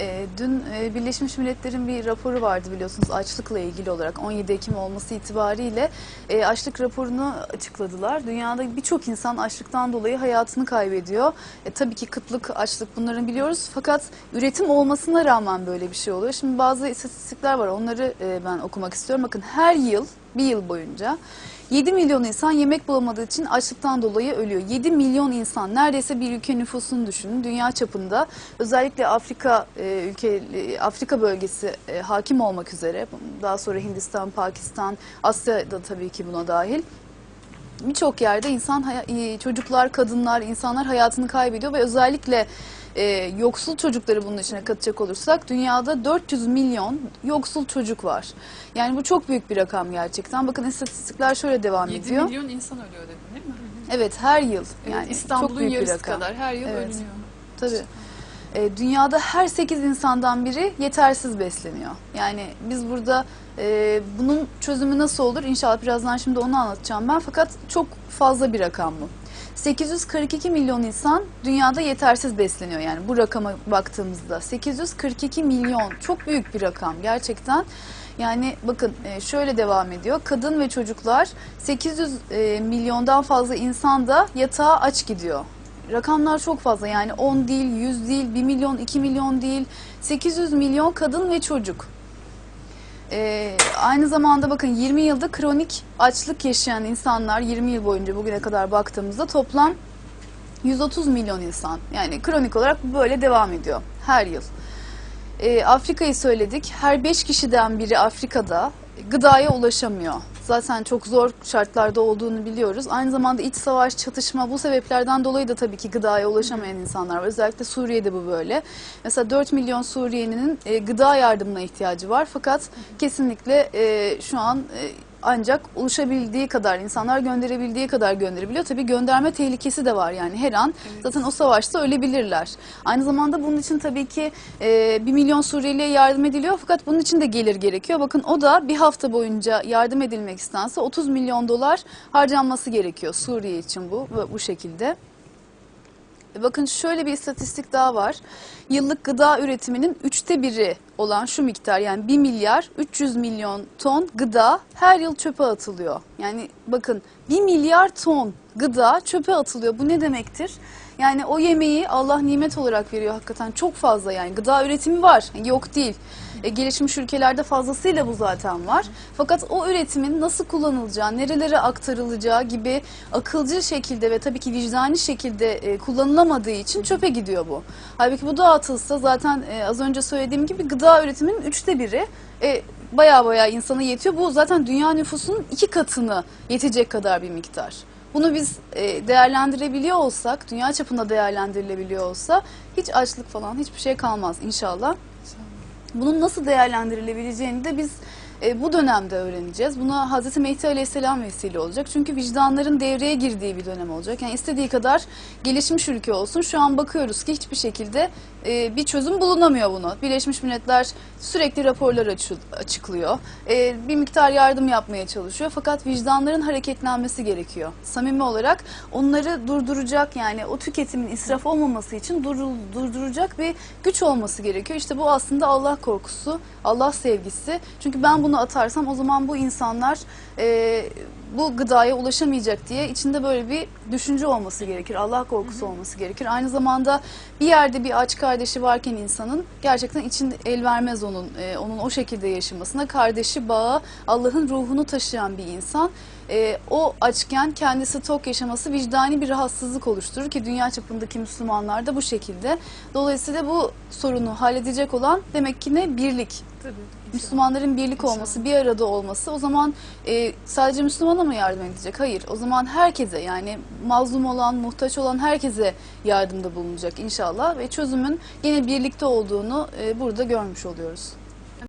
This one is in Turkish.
E, dün e, Birleşmiş Milletler'in bir raporu vardı biliyorsunuz açlıkla ilgili olarak 17 Ekim olması itibariyle e, açlık raporunu açıkladılar. Dünyada birçok insan açlıktan dolayı hayatını kaybediyor. E, tabii ki kıtlık, açlık bunların biliyoruz fakat üretim olmasına rağmen böyle bir şey oluyor. Şimdi bazı istatistikler var onları e, ben okumak istiyorum. Bakın her yıl bir yıl boyunca 7 milyon insan yemek bulamadığı için açlıktan dolayı ölüyor. 7 milyon insan neredeyse bir ülke nüfusunu düşünün. Dünya çapında özellikle Afrika e, ülke e, Afrika bölgesi e, hakim olmak üzere daha sonra Hindistan, Pakistan, Asya da tabii ki buna dahil. Birçok yerde insan e, çocuklar, kadınlar, insanlar hayatını kaybediyor ve özellikle e, yoksul çocukları bunun içine katacak olursak dünyada 400 milyon yoksul çocuk var. Yani bu çok büyük bir rakam gerçekten. Bakın istatistikler şöyle devam 7 ediyor. milyon insan ölüyor dedin değil mi? Evet her yıl. Evet, Yani İstanbul'un yarısı kadar her yıl Evet. ölünüyor. Tabii. E, dünyada her 8 insandan biri yetersiz besleniyor. Yani biz burada e, bunun çözümü nasıl olur? İnşallah birazdan şimdi onu anlatacağım ben. Fakat çok fazla bir rakam bu. 842 milyon insan dünyada yetersiz besleniyor yani bu rakama baktığımızda 842 milyon çok büyük bir rakam gerçekten yani bakın e, şöyle devam ediyor kadın ve çocuklar 800 e, milyondan fazla insan da yatağa aç gidiyor Rakamlar çok fazla yani 10 değil, 100 değil, 1 milyon, 2 milyon değil. 800 milyon kadın ve çocuk. Ee, aynı zamanda bakın 20 yılda kronik açlık yaşayan insanlar 20 yıl boyunca bugüne kadar baktığımızda toplam 130 milyon insan. Yani kronik olarak böyle devam ediyor her yıl. Ee, Afrika'yı söyledik. Her 5 kişiden biri Afrika'da gıdaya ulaşamıyor. Zaten çok zor şartlarda olduğunu biliyoruz. Aynı zamanda iç savaş, çatışma bu sebeplerden dolayı da tabii ki gıdaya ulaşamayan insanlar var. Özellikle Suriye'de bu böyle. Mesela 4 milyon Suriyelinin e, gıda yardımına ihtiyacı var. Fakat kesinlikle e, şu an e, ancak ulaşabildiği kadar insanlar gönderebildiği kadar gönderebiliyor. Tabii gönderme tehlikesi de var yani her an zaten o savaşta ölebilirler. Aynı zamanda bunun için tabii ki e, 1 milyon Suriyeli'ye yardım ediliyor fakat bunun için de gelir gerekiyor. Bakın o da bir hafta boyunca yardım edilmek istense 30 milyon dolar harcanması gerekiyor Suriye için bu bu şekilde. E, Bakın şöyle bir istatistik daha var. Yıllık gıda üretiminin üçte biri olan şu miktar yani 1 milyar 300 milyon ton gıda her yıl çöpe atılıyor. Yani bakın 1 milyar ton gıda çöpe atılıyor. Bu ne demektir? Yani o yemeği Allah nimet olarak veriyor hakikaten çok fazla yani gıda üretimi var yok değil. E, gelişmiş ülkelerde fazlasıyla bu zaten var. Fakat o üretimin nasıl kullanılacağı, nerelere aktarılacağı gibi akılcı şekilde ve tabii ki vicdani şekilde e, kullanılamadığı için çöpe gidiyor bu. Halbuki bu dağıtılsa zaten e, az önce söylediğim gibi gıda üretiminin üçte biri e, baya baya insana yetiyor. Bu zaten dünya nüfusunun iki katını yetecek kadar bir miktar. Bunu biz e, değerlendirebiliyor olsak, dünya çapında değerlendirilebiliyor olsa hiç açlık falan hiçbir şey kalmaz inşallah. Bunun nasıl değerlendirilebileceğini de biz e, bu dönemde öğreneceğiz. Buna Hz. Mehdi Aleyhisselam vesile olacak. Çünkü vicdanların devreye girdiği bir dönem olacak. Yani istediği kadar gelişmiş ülke olsun. Şu an bakıyoruz ki hiçbir şekilde e, bir çözüm bulunamıyor bunu. Birleşmiş Milletler sürekli raporlar açı- açıklıyor. E, bir miktar yardım yapmaya çalışıyor. Fakat vicdanların hareketlenmesi gerekiyor. Samimi olarak onları durduracak yani o tüketimin israf olmaması için durul- durduracak bir güç olması gerekiyor. İşte bu aslında Allah korkusu, Allah sevgisi. Çünkü ben bunu atarsam o zaman bu insanlar e, bu gıdaya ulaşamayacak diye içinde böyle bir düşünce olması gerekir. Allah korkusu olması gerekir. Aynı zamanda bir yerde bir aç kardeşi varken insanın gerçekten için el vermez onun e, onun o şekilde yaşamasına. Kardeşi bağı Allah'ın ruhunu taşıyan bir insan e, o açken kendisi tok yaşaması vicdani bir rahatsızlık oluşturur ki dünya çapındaki Müslümanlar da bu şekilde. Dolayısıyla bu sorunu halledecek olan demek ki ne? Birlik. Tabii. Müslümanların birlik olması, bir arada olması o zaman e, sadece Müslümana mı yardım edecek? Hayır. O zaman herkese yani mazlum olan, muhtaç olan herkese yardımda bulunacak inşallah ve çözümün yine birlikte olduğunu e, burada görmüş oluyoruz.